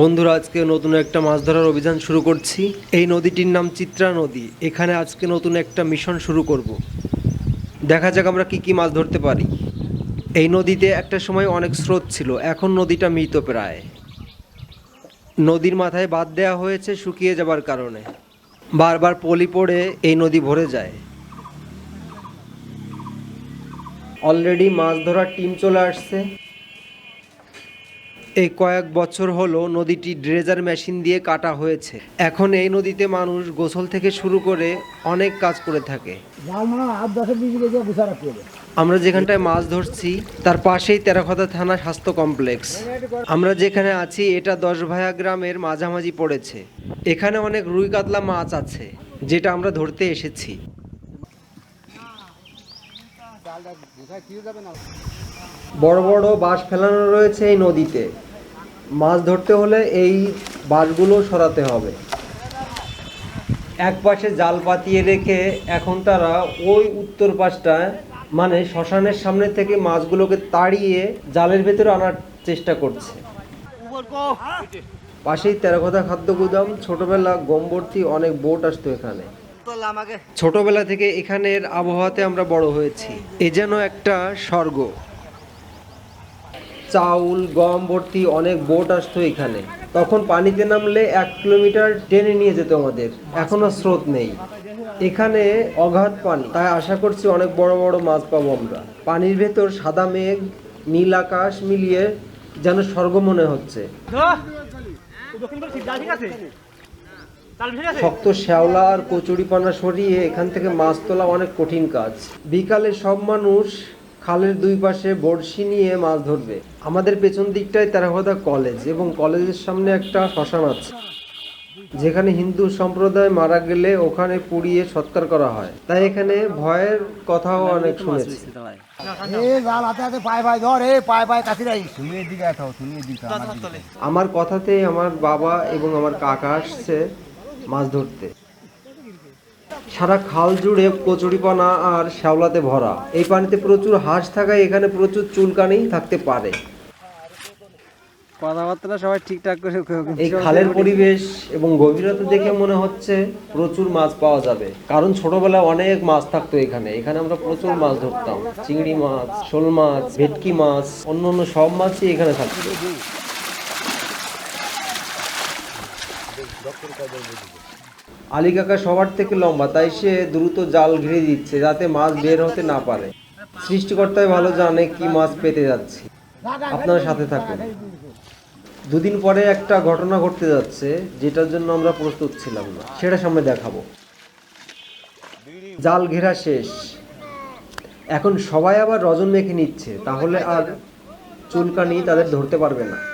বন্ধুরা, আজকে নতুন একটা মাছ ধরার অভিযান শুরু করছি। এই নদীটির নাম চিত্রা নদী। এখানে আজকে নতুন একটা মিশন শুরু করব। দেখা যাক আমরা কি কি মাছ ধরতে পারি। এই নদীতে একটা সময় অনেক স্রোত ছিল। এখন নদীটা মৃত প্রায়। নদীর মাথায় বাদ দেওয়া হয়েছে শুকিয়ে যাবার কারণে। বারবার পলি পড়ে এই নদী ভরে যায়। অলরেডি মাছ ধরার টিম চলে আসছে। এই কয়েক বছর হলো নদীটি ড্রেজার মেশিন দিয়ে কাটা হয়েছে। এখন এই নদীতে মানুষ গোসল থেকে শুরু করে অনেক কাজ করে থাকে। আমরা যেখানটায় মাছ ধরছি, তার পাশেই তেরাখদা থানা স্বাস্থ্য কমপ্লেক্স। আমরা যেখানে আছি, এটা দশ ভায়া গ্রামের মাঝামাঝি পড়েছে। এখানে অনেক রুই কাতলা মাছ আছে, যেটা আমরা ধরতে এসেছি। বড় বড় বাঁশ ফেলানো রয়েছে এই নদীতে। মাছ ধরতে হলে এই বাঁশগুলো সরাতে হবে। এক পাশে জাল পাতিয়ে রেখে এখন তারা ওই উত্তর পাশটায় মানে শ্মশানের সামনে থেকে মাছগুলোকে তাড়িয়ে জালের ভেতরে আনার চেষ্টা করছে। পাশেই তেরাকথা খাদ্য গুদাম, ছোটবেলা গম্বর্তি অনেক বোট আসতো এখানে। ছোটবেলা থেকে এখানের আবহাওয়াতে আমরা বড় হয়েছি। এ যেন একটা স্বর্গ। চাউল গম ভর্তি অনেক বোট আসতো এখানে। তখন পানিতে নামলে এক কিলোমিটার টেনে নিয়ে যেত আমাদের। এখনও স্রোত নেই। এখানে অগাধ পানি। তাই আশা করছি অনেক বড় বড় মাছ পাবো আমরা। পানির ভেতর সাদা মেঘ নীল আকাশ মিলিয়ে যেন স্বর্গ মনে হচ্ছে। শক্ত শ্যাওলা আর কচুরিপানা সরিয়ে এখান থেকে মাছ তোলা অনেক কঠিন কাজ। বিকালে সব মানুষ খালের দুই পাশে বড়শি নিয়ে মাছ ধরবে। আমাদের পেছন দিকটায় তেরাহদা কলেজ এবং কলেজের সামনে একটা শ্মশান আছে। যেখানে হিন্দু সম্প্রদায় মারা গেলে ওখানে পুড়িয়ে সৎকার করা হয়। তাই এখানে ভয়ের কথাও অনেক শুনেছি। হাতে হাতে পায়ে পায়ে ধর পায়ে পায়ে কাছে রাখিস তুমি এদিকে আছো তুমি এদিকে আমার কথাতে আমার বাবা এবং আমার কাকা আসছে। মাছ ধরতে। সারা খাল জুড়ে কচুরিপানা আর শ্যাওলাতে ভরা। এই পানিতে প্রচুর হাঁস থাকায় এখানে প্রচুর চুলকানি থাকতে পারে। কথাবার্তা সবাই ঠিকঠাক করে এই খালের পরিবেশ এবং গভীরতা দেখে মনে হচ্ছে প্রচুর মাছ পাওয়া যাবে। কারণ ছোটবেলায় অনেক মাছ থাকতো এখানে। এখানে আমরা প্রচুর মাছ ধরতাম। চিংড়ি মাছ শোল মাছ ভেটকি মাছ অন্য অন্য সব মাছই এখানে থাকতো। আলী কাকা সবার থেকে লম্বা, তাই সে দ্রুত জাল ঘিরে দিচ্ছে যাতে মাছ বের হতে না পারে। সৃষ্টিকর্তাই ভালো জানে কি মাছ পেতে যাচ্ছে। আপনার সাথে থাকুন। দুদিন পরে একটা ঘটনা ঘটতে যাচ্ছে, যেটার জন্য আমরা প্রস্তুত ছিলাম না। সেটা সামনে দেখাবো। জাল ঘেরা শেষ। এখন সবাই আবার রজন মেখে নিচ্ছে, তাহলে আর চুলকানি তাদের ধরতে পারবে না।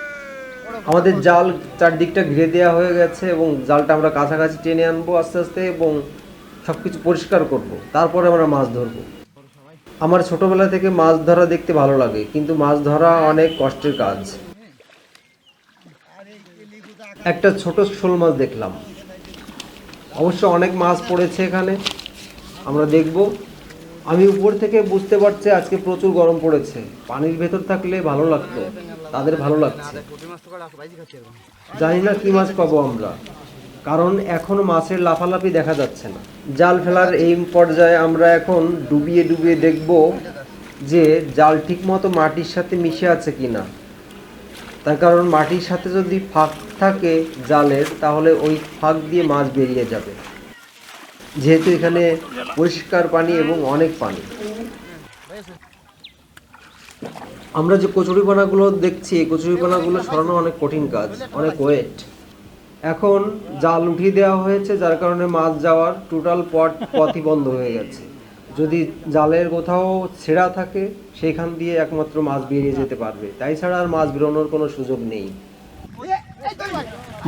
আমাদের জাল চারদিকটা ঘিরে দেওয়া হয়ে গেছে এবং জালটা আমরা কাছাকাছি টেনে আনব আস্তে আস্তে এবং সব কিছু পরিষ্কার করব। তারপরে আমরা মাছ ধরবো। আমার ছোটবেলা থেকে মাছ ধরা দেখতে ভালো লাগে, কিন্তু মাছ ধরা অনেক কষ্টের কাজ। একটা ছোট শোল মাছ দেখলাম। অবশ্য অনেক মাছ পড়েছে এখানে। আমরা দেখব। আমি উপর থেকে বুঝতে পারছি আজকে প্রচুর গরম পড়েছে। পানির ভেতর থাকলে ভালো লাগতো। তাদের ভালো লাগছে। জানি না কি মাছ পাবো আমরা। কারণ এখন মাছের লাফালাফি দেখা যাচ্ছে না। জাল ফেলার এই পর্যায়ে আমরা এখন ডুবিয়ে ডুবিয়ে দেখব যে জাল ঠিকমতো মাটির সাথে মিশে আছে কিনা। তার কারণ মাটির সাথে যদি ফাঁক থাকে জালের, তাহলে ওই ফাঁক দিয়ে মাছ বেরিয়ে যাবে। যেহেতু এখানে পরিষ্কার পানি এবং অনেক পানি। আমরা যে কচুরিপানাগুলো দেখছি কচুরিপানাগুলো সরানো অনেক কঠিন কাজ, অনেক ওয়েট এখন জাল উঠিয়ে দেওয়া হয়েছে, যার কারণে মাছ যাওয়ার টোটাল পথ পথই বন্ধ হয়ে গেছে। যদি জালের কোথাও ছেঁড়া থাকে, সেখান দিয়ে একমাত্র মাছ বেরিয়ে যেতে পারবে। তাই ছাড়া আর মাছ বেরোনোর কোনো সুযোগ নেই।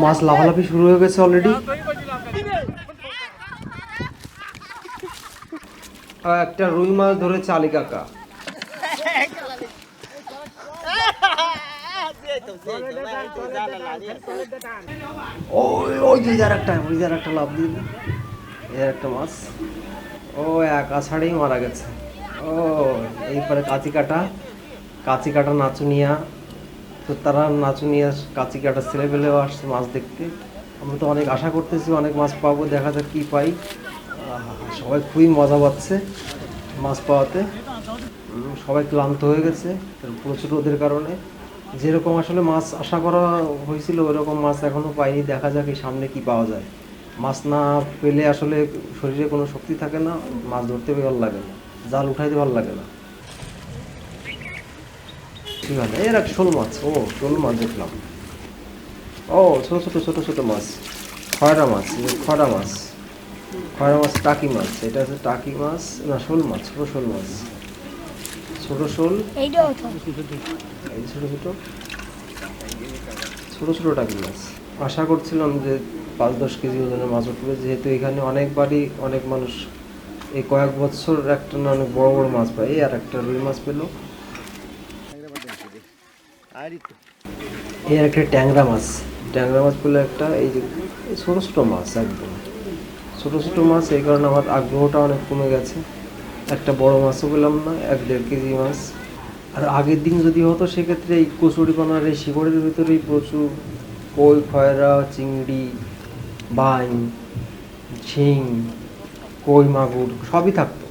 মাছ লাফালাফি শুরু হয়ে গেছে অলরেডি একটা রুই মাছ ধরেছে আলী কাকা। ওই যার একটা একটা লাভ একটা মাছ। ও, এক মারা গেছে। ও কাঁচি কাটা। কাঁচি কাটা নাচুনিয়া তো তারা নাচুনিয়া আসছে মাছ দেখতে। আমরা তো অনেক আশা করতেছি, অনেক মাছ পাবো, দেখা যাক কী পাই। সবাই খুবই মজা পাচ্ছে মাছ পাওয়াতে। সবাই ক্লান্ত হয়ে গেছে প্রচুর রোদের কারণে। যেরকম আসলে মাছ আশা করা হয়েছিল, ওরকম মাছ এখনও পাইনি। দেখা যাক এই সামনে কি পাওয়া যায়। মাছ না পেলে আসলে শরীরে কোনো শক্তি থাকে না, মাছ ধরতে ভালো লাগে না, জাল উঠাইতে ভালো লাগে না। ঠিক আছে এর এক শোল মাছ, ও, শোল মাছ দেখলাম। ও, ছোট ছোট ছোট ছোট মাছ, খয়রা মাছ খয়রা মাছ। খয়রা মাছ টাকি মাছ এটা হচ্ছে টাকি মাছ না শোল মাছ ছোট শোল মাছ। ছোট শোল এই ছোট ছোট ছোট ছোট টাকি মাছ। আশা করছিলাম যে পাঁচ দশ কেজি ওজনের মাছ উঠবে যেহেতু এখানে অনেকবারই অনেক মানুষ এই কয়েক বছর একটা না অনেক বড় বড় মাছ পায় আর একটা রুই মাছ পেল। এই আর একটা ট্যাংরা মাছ ট্যাংরা মাছ পেল একটা এই যে ছোট ছোট মাছ একদম। ছোট ছোট মাছ, এই কারণে আমার আগ্রহটা অনেক কমে গেছে। একটা বড় মাছও পেলাম না, এক দেড় কেজি মাছ। আর আগের দিন যদি হতো, সেক্ষেত্রে এই কচুরিপানার এই শিকড়ের ভিতরেই প্রচুর কই, খয়রা, চিংড়ি, বাইন, ঝিং, কই, মাগুর, সবই থাকতো।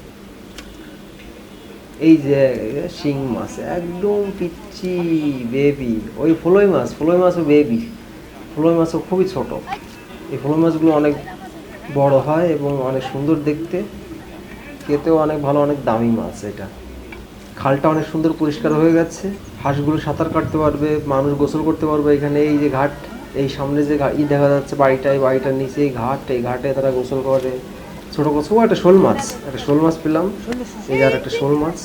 এই যে শিং মাছ, একদম পিচ্ছি বেবি ওই ফলই মাছ, ফলই মাছও বেবি ফলই মাছও খুবই ছোট। এই ফলই মাছগুলো অনেক বড় হয় এবং অনেক সুন্দর দেখতে। খেতেও অনেক ভালো, অনেক দামি মাছ এটা। খালটা অনেক সুন্দর পরিষ্কার হয়ে গেছে। হাঁসগুলো সাঁতার কাটতে পারবে, মানুষ গোসল করতে পারবে এখানে। এই যে ঘাট, এই সামনে যে ই দেখা যাচ্ছে বাড়িটা, এই বাড়িটার নিচে এই ঘাট, এই ঘাটে তারা গোসল করে। ছোট কচু একটা শোল মাছ, একটা শোল মাছ পেলাম। এই আর একটা শোল মাছ।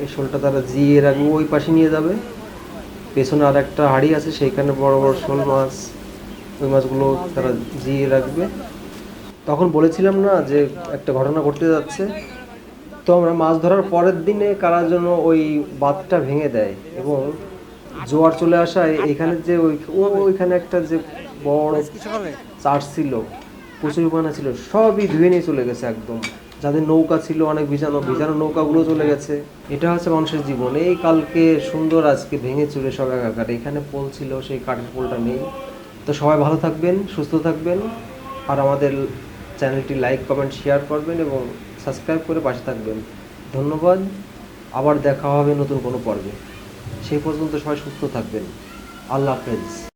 এই শোলটা তারা জিয়ে রাখবে, ওই পাশে নিয়ে যাবে। পেছনে আর একটা হাড়ি আছে, সেইখানে বড় বড় শোল মাছ। ওই মাছগুলো তারা জিয়ে রাখবে। তখন বলেছিলাম না যে একটা ঘটনা ঘটতে যাচ্ছে। তো আমরা মাছ ধরার পরের দিনে কারা যেন ওই বাঁধটা ভেঙে দেয় এবং জোয়ার চলে আসায় এখানে যে ওই ওইখানে একটা যে বড় চার্চ ছিল প্রচুর কচুরিপানা ছিল সবই ধুয়ে নিয়ে চলে গেছে একদম। যাদের নৌকা ছিল অনেক ভিজানো ভিজানো নৌকাগুলো চলে গেছে। এটা হচ্ছে মানুষের জীবন। এই কালকে সুন্দর আজকে ভেঙে চলে সব একাকার। এখানে পোল ছিল সেই কাঠের পোলটা নেই। তো সবাই ভালো থাকবেন সুস্থ থাকবেন। আর আমাদের চ্যানেলটি লাইক, কমেন্ট, শেয়ার করবেন এবং সাবস্ক্রাইব করে পাশে থাকবেন। ধন্যবাদ। আবার দেখা হবে নতুন কোনো পর্বে। সেই পর্যন্ত সবাই সুস্থ থাকবেন। আল্লাহ হাফেজ।